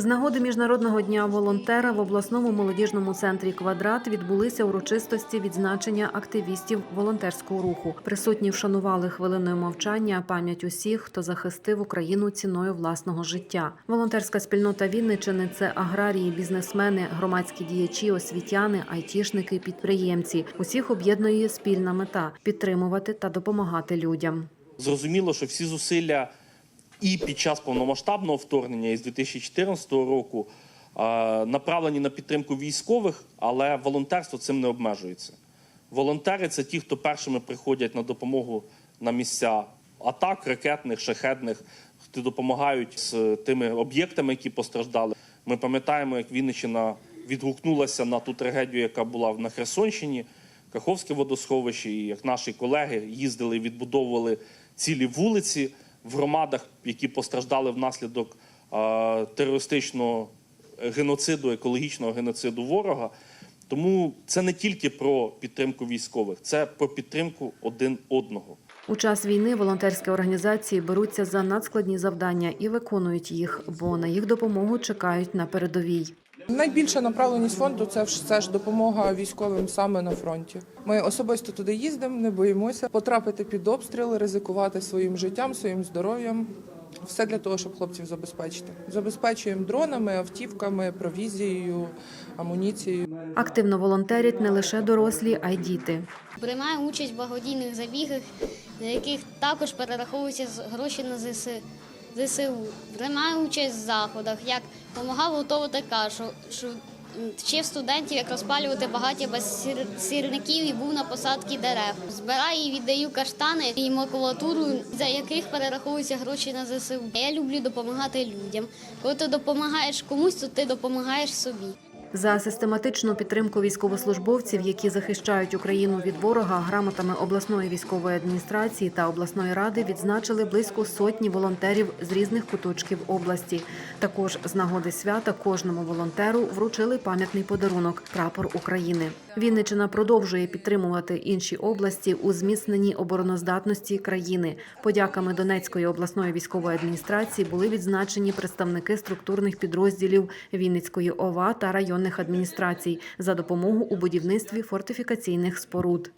З нагоди міжнародного дня волонтера в обласному молодіжному центрі Квадрат відбулися урочистості відзначення активістів волонтерського руху. Присутні вшанували хвилиною мовчання пам'ять усіх, хто захистив Україну ціною власного життя. Волонтерська спільнота Вінничини це аграрії, бізнесмени, громадські діячі, освітяни, айтішники, підприємці. Усіх об'єднує спільна мета підтримувати та допомагати людям. Зрозуміло, що всі зусилля і під час повномасштабного вторгнення із 2014 року е, направлені на підтримку військових, але волонтерство цим не обмежується. Волонтери це ті, хто першими приходять на допомогу на місця атак, ракетних, шахедних, хто допомагають з тими об'єктами, які постраждали. Ми пам'ятаємо, як Вінниччина відгукнулася на ту трагедію, яка була на Херсонщині, Каховське водосховище, і як наші колеги їздили і відбудовували цілі вулиці в громадах, які постраждали внаслідок терористичного геноциду, екологічного геноциду ворога. Тому це не тільки про підтримку військових, це про підтримку один одного. У час війни волонтерські організації беруться за надскладні завдання і виконують їх, бо на їх допомогу чекають на передовій. Найбільша направленість фонду це ж це ж допомога військовим саме на фронті. Ми особисто туди їздимо, не боїмося потрапити під обстріли, ризикувати своїм життям, своїм здоров'ям. Все для того, щоб хлопців забезпечити. Забезпечуємо дронами, автівками, провізією, амуніцією. Активно волонтерять не лише дорослі, а й діти. Приймає участь в благодійних забігах, на яких також перераховуються з- гроші на ЗС... ЗСУ. Приймає участь в заходах, як допомагав готувати кашу, вчив студентів, як розпалювати багаття без сірників і був на посадці дерев. Збираю і віддаю каштани і макулатуру, за яких перераховуються гроші на ЗСУ. Я люблю допомагати людям. Коли ти допомагаєш комусь, то ти допомагаєш собі. За систематичну підтримку військовослужбовців, які захищають Україну від ворога, грамотами обласної військової адміністрації та обласної ради відзначили близько сотні волонтерів з різних куточків області. Також з нагоди свята кожному волонтеру вручили пам'ятний подарунок прапор України. Вінничина продовжує підтримувати інші області у зміцненні обороноздатності країни. Подяками Донецької обласної військової адміністрації були відзначені представники структурних підрозділів Вінницької ОВА та районних адміністрацій за допомогу у будівництві фортифікаційних споруд.